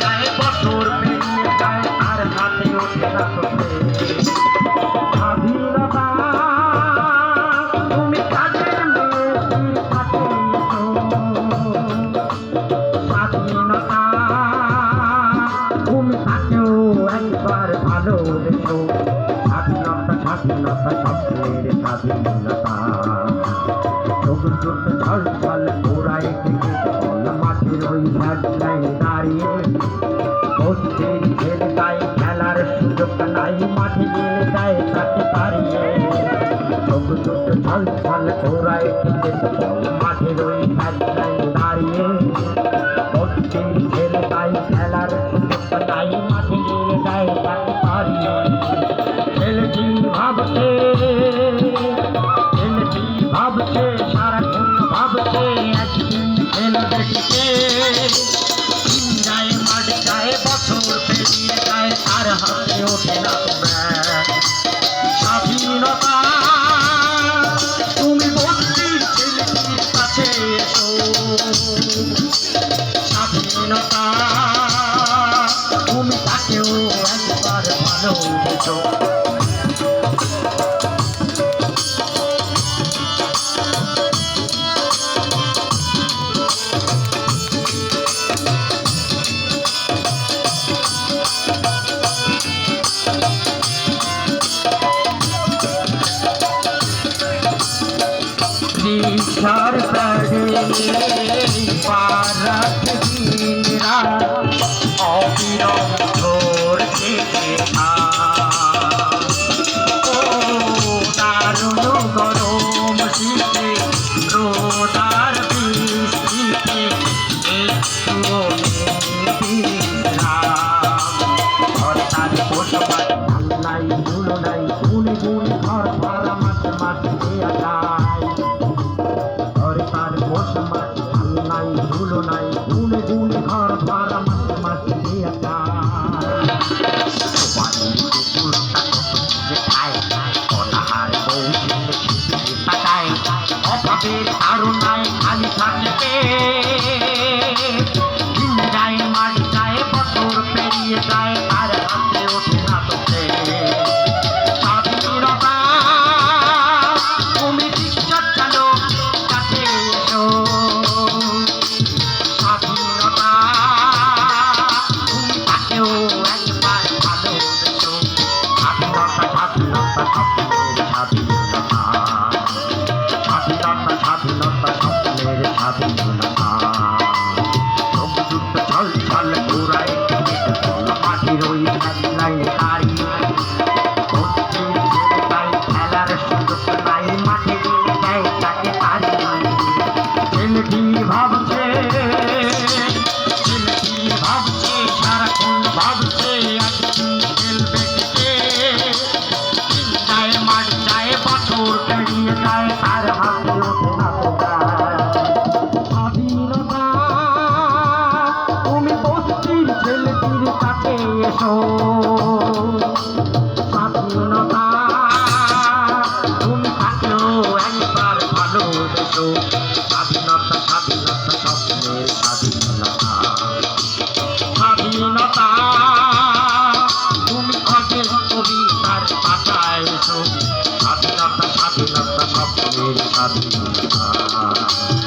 চাই বছর পেরিয়ে যায় আর হাতে ওঠে না ভালো দেখো স্বাধীনতা স্বাধীনতা স্বপ্নের স্বাধীনতা। ঝল ঝল ওরাই মাঠে রই এক দাঁড়িয়ে घर पड़े पारक दीना और छोड़ के आ ಆ ভাবছে ভাবছে, সারাক্ষণ ভাবছে মাঠ যায় পাথর দাঁড়িয়ে যায় আর হাতে ওঠে না স্বাধীনতা, তুমি পশ্চিম ছেলেটির কাছে এসো। স্বাধীনতা, তুমি থাকলেও একবার ভালোবেসো। Música